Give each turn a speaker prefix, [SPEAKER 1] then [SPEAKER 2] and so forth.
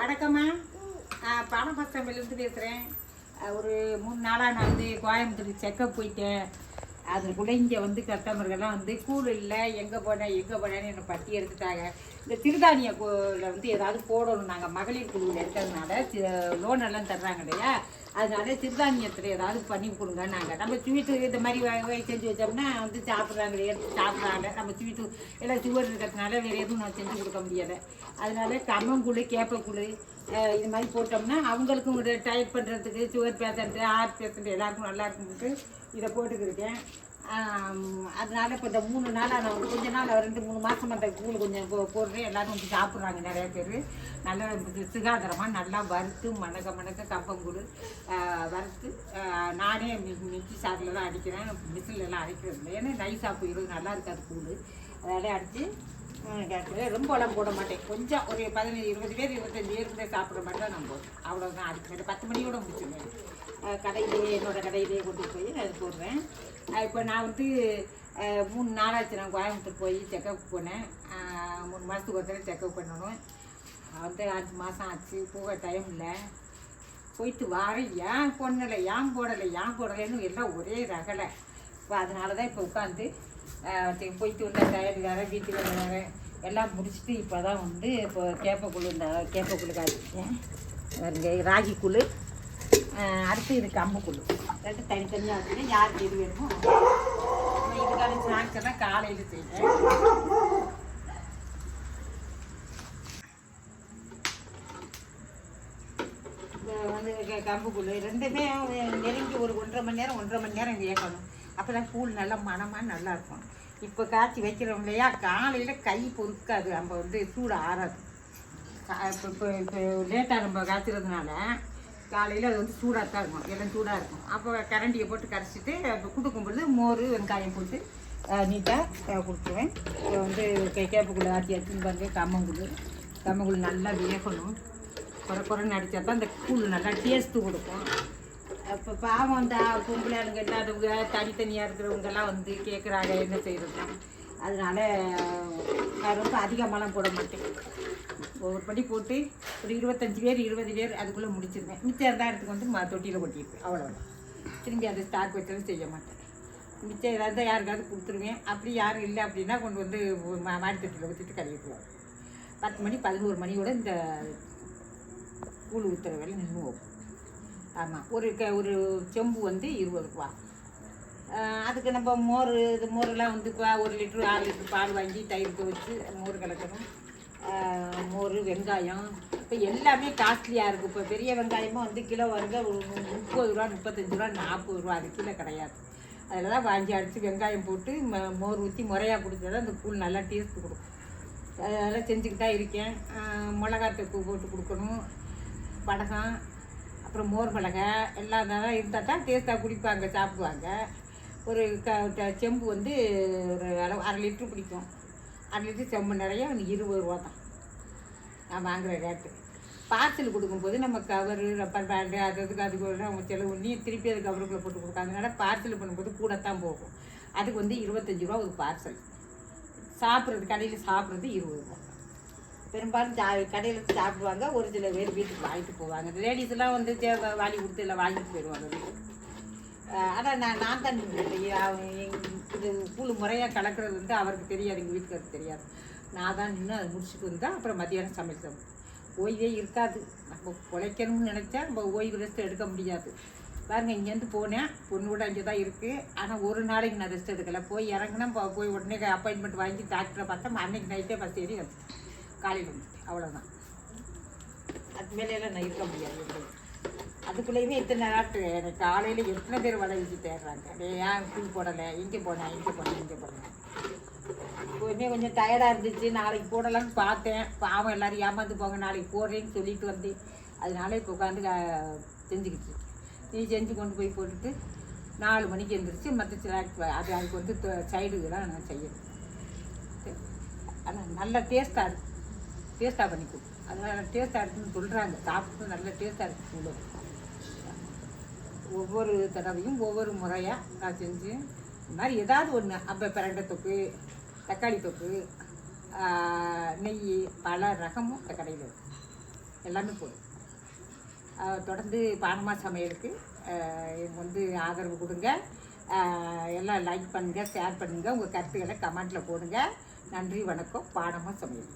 [SPEAKER 1] வணக்கம்மா நான் பணம் பசம்பிலிருந்து பேசுகிறேன் ஒரு மூணு நாளாக நான் வந்து கோயம்புத்தூர் செக்கப் போயிட்டேன். அதுக்குள்ளே இங்கே வந்து கஸ்டமர்கள்லாம் வந்து கூழ் இல்லை எங்கே போனேன் எங்கே போனேன்னு என்னை பட்டி எடுத்துட்டாங்க. இந்த சிறுதானிய கூழ வந்து ஏதாவது போடணும். நாங்கள் மகளிர் குழுவில் இருக்கிறதுனால லோன் எல்லாம் தர்றாங்க இல்லையா? அதனால சிறுதானியத்தில் ஏதாவது பண்ணி கொடுங்க நாங்கள் நம்ம ஸ்வீட்டு இந்த மாதிரி வ- செஞ்சு வச்சோம்னா வந்து சாப்பிட்றாங்க எடுத்து சாப்பிட்றாங்க. நம்ம ஸ்வீட்டு எல்லாம் சுவர் இருக்கிறதுனால வேறு எதுவும் நான் செஞ்சு கொடுக்க முடியலை. அதனால கம்மங்குழு கேப்பக்குழு இது மாதிரி போட்டோம்னா அவங்களுக்கும் ஒரு டயட் பண்ணுறதுக்கு சுகர் பேஷண்ட்டு ஹார்ட் பேஷண்ட் எல்லாருக்கும் நல்லா இருக்கும்ட்டு இதை போட்டுக்கிருக்கேன். அதனால இப்போ இந்த மூணு நாளாக நான் வந்து கொஞ்ச நாள் ரெண்டு மூணு மாதம் அந்த கூழ் கொஞ்சம் போடுறேன். எல்லோரும் வந்து சாப்பிட்றாங்க நிறைய பேர். நல்லா சுகாதாரமாக நல்லா வறுத்து மணக்க மணக்க கம்பங்கூழ் வறுத்து நானே மி மிக்சி சாரில் தான் அடிக்கிறேன். மிஷினில் எல்லாம் அடிக்கிறது இல்லை ஏன்னா நைஸாக போயிடும். நல்லா இருக்காது கூழ். அதனால அடித்து கேட்குறேன் ரொம்ப போட மாட்டேன். கொஞ்சம் ஒரு பதினஞ்சு இருபது பேர் இருபத்தஞ்சு பேர் கூட சாப்பிட மாதிரி தான் நான் போடுறேன் அவ்வளோதான் பத்து மணியோட முடிச்சிடுவேன். கடையிலேயே என்னோடய கடையிலேயே கொண்டு போய் அது போடுறேன் இப்போ நான் வந்து மூணு நாளாச்சு நான் கோயம்புத்தூர் போய் செக்கப் போனேன். மூணு மாதத்துக்கு ஒரு தடவை செக்கப் பண்ணணும். வந்து அஞ்சு மாதம் ஆச்சு. போக டைம் இல்லை. போயிட்டு வாரேன். ஏன் பொண்ணலை ஏன் போடலை? ஏன் போடலைன்னு எல்லாம் ஒரே ரகலை. இப்போ அதனால தான் இப்போ உட்காந்து போயிட்டு வந்த டயர்டு வேறு வீட்டுக்கு வந்த வேறு. எல்லாம் முடிச்சுட்டு இப்போ தான் வந்து இப்போ கேப்பக்குழு இந்த கேப்பக்குழு காய்ச்சிட்டேன் வருங்க ராகி குழு. அடுத்து இது கம்புக்குழு ரெண்டு தனித்தனியாக இருக்குது யாருக்கு எது வேணுமோ இதுக்கான ஸ்நாக்ஸ் எல்லாம் காலையில் செய்வேன். வந்து கம்புக்குழு ரெண்டுமே நெருங்கி ஒரு ஒன்றரை மணி நேரம் ஒன்றரை மணி நேரம் வேகணும் அப்போ தான் கூழ் நல்லா மணமாக நல்லா இருக்கும். இப்போ காய்ச்சி வைக்கிறோம் இல்லையா? காலையில் கை பொறுக்காது. நம்ம வந்து சூடு ஆறாது. இப்போ இப்போ இப்போ லேட்டாக நம்ம காய்ச்சறதுனால காலையில் அது வந்து சூடாக தான் இருக்கும். எல்லாம் சூடாக இருக்கும். அப்போ கரண்டியை போட்டு கரைச்சிட்டு இப்போ கொடுக்கும்பொழுது மோர் வெங்காயம் போட்டு நீட்டாக கொடுத்துருவேன் இப்போ வந்து கே- ஆட்டி ஆச்சுன்னு பாருங்க கம்மங்குழு. கம்மங்குழு நல்லா வேகணும். குறை குறைன்னு அடித்தா தான் அந்த கூழ் நல்லா டேஸ்ட்டு கொடுக்கும். இப்போ பாவம் அந்த பொம்பளை இல்லாதவங்க தனித்தனியாக இருக்கிறவங்கெல்லாம் வந்து கேட்குறாங்க என்ன செய்கிறது அதனால நான் ரொம்ப அதிகமாலாம் போட மாட்டேன். ஒவ்வொரு படி போட்டு ஒரு இருபத்தஞ்சி பேர் இருபது பேர் அதுக்குள்ளே முடிச்சிருவேன். மிச்சம் இருந்தால் எடுத்துக்கு வந்து ம தொட்டியில் கொட்டியிருப்பேன். அவ்வளோதான் திரும்பி அதை ஸ்டாக் வச்சதும் செய்ய மாட்டேன். மிச்சம் ஏதாவது யாருக்காவது கொடுத்துருவேன். அப்படி யாரும் இல்லை அப்படின்னா கொண்டு வந்து ஒரு மா தொட்டியில் ஊற்றிட்டு கழுவிக்குவோம் பத்து மணி பதினோரு மணியோட இந்த கூழ் ஊற்றுற வேலை நின்று போகும் ஆமாம் ஒரு க ஒரு செம்பு வந்து இருபது ரூபா. அதுக்கு நம்ம மோர் இது மோரெல்லாம் வந்து இப்போ ஒரு லிட்ரு ஆறு லிட்ரு பால் வாங்கி தயிருக்கு வச்சு மோர் கலக்கணும். மோர் வெங்காயம். இப்போ எல்லாமே காஸ்ட்லியாக இருக்குது இப்போ பெரிய வெங்காயமும் வந்து கிலோ வருங்க ஒரு முப்பது ரூபா முப்பத்தஞ்சு ரூபா நாற்பது ரூபா. அது கிலோ கிடையாது. அதில் தான் வாங்கி அடித்து வெங்காயம் போட்டு ம- மோர் ஊற்றி முறையாக கொடுத்தா தான் அந்த கூழ் நல்லா டேஸ்ட் கொடுக்கும். அதெல்லாம் செஞ்சுக்கிட்டு தான் இருக்கேன். மிளகா மிளகாத்தூள் போட்டு கொடுக்கணும். படகம் அப்புறம் மோர் மிளகா எல்லாம் தான் இருந்தால் தான் டேஸ்ட்டாக குடிப்பாங்க சாப்பிடுவாங்க. ஒரு க செம்பு வந்து ஒரு அளவு அரை லிட்ரு பிடிக்கும் அரை லிட்ரு செம்பு நிறைய இருபது ரூபா தான். நான் வாங்குகிற ரேட்டு பார்சல் கொடுக்கும்போது நம்ம கவரு ரப்பர் பேண்டு அது அதுக்கு அதுக்கு அவங்க செலவு பண்ணி திருப்பி அது கவருக்குள்ளே போட்டு கொடுக்கும். அதனால பார்சல் பண்ணும்போது கூட தான் போகும். அதுக்கு வந்து இருபத்தஞ்சி ரூபா ஒரு பார்சல் சாப்பிட்றது கடையில் சாப்பிட்றது இருபது ரூபா. பெரும்பாலும் சா கடையில் சாப்பிடுவாங்க. ஒரு சில பேர் வீட்டுக்கு வாங்கிட்டு போவாங்க. லேடிஸ்லாம் வந்து வாங்கி கொடுத்து எல்லாம் வாங்கிட்டு போயிடுவாங்க ஆனால் நான் நான் தான் நின்னுட்டேன். இது கூழ் முறையாக கலக்கிறது வந்து அவருக்கு தெரியாது. எங்கள் வீட்டுக்கு தெரியாது. நான் தான் நின்று அதை முடிச்சுட்டு வந்தால் அப்புறம் மத்தியானம் சமைச்சோம் ஓய்வே இருக்காது. நம்ம பிழைக்கணும்னு நினச்சா நம்ம ஓய்வு ரெஸ்ட் எடுக்க முடியாது. பாருங்க இங்கேருந்து போனேன். பொண்ணு கூட அங்கே தான் இருக்குது ஆனால் ஒரு நாளைக்கு நான் ரெஸ்ட் எடுக்கலை. போய் இறங்குனா போய் உடனே அப்பாயின்மெண்ட் வாங்கி டாக்டரை பார்த்தா அன்னைக்கு நைட்டே பஸ் ஏறி வந்துட்டேன். காலையில் வந்துட்டேன். அவ்வளோதான் அது மேலையெல்லாம் நான் இருக்க முடியாது. அதுக்குள்ளேயுமே இத்தனை நாட்டு எனக்கு காலையில் எத்தனை பேர் வலை வீசி தேடுறாங்க? ஏன் டீ போடலை? இங்கே போனேன் இங்கே போனேன் இங்கே போனேன் எப்போதுமே கொஞ்சம் டயர்டாக இருந்துச்சு. நாளைக்கு போடலாம்னு பார்த்தேன். பாவம் எல்லோரும் ஏமாந்து போங்க நாளைக்கு போடுறேன்னு சொல்லிட்டு வந்து அதனால இப்போ உட்காந்து செஞ்சுக்கிட்டு நீ செஞ்சு கொண்டு போய் போட்டுட்டு நாலு மணிக்கு எழுந்திரிச்சு மற்ற சிலாக்கு அது அதுக்கு வந்து சைடுலாம் நான் செய்யணும். ஆனால் நல்ல டேஸ்ட்டாக இருக்கும் டேஸ்ட்டாக பண்ணி கொடு. அதனால் டேஸ்ட்டாக இருக்குன்னு சொல்கிறாங்க சாப்பிட்டு நல்ல டேஸ்ட்டாக இருக்கு ஒவ்வொரு தடவையும் ஒவ்வொரு முறையாக நான் செஞ்சு இந்த மாதிரி ஏதாவது ஒன்று அப்போ பிரண்டை தொக்கு தக்காளி தொக்கு நெய் பல ரகமும் இந்த கடையில் எல்லாமே போதும். தொடர்ந்து பானமா சமையலுக்கு எனக்கு வந்து ஆதரவு கொடுங்க. எல்லாம் லைக் பண்ணுங்கள் ஷேர் பண்ணுங்கள் உங்கள் கருத்துக்களை கமெண்ட்டில் போடுங்க. நன்றி வணக்கம். பானமா சமையல்.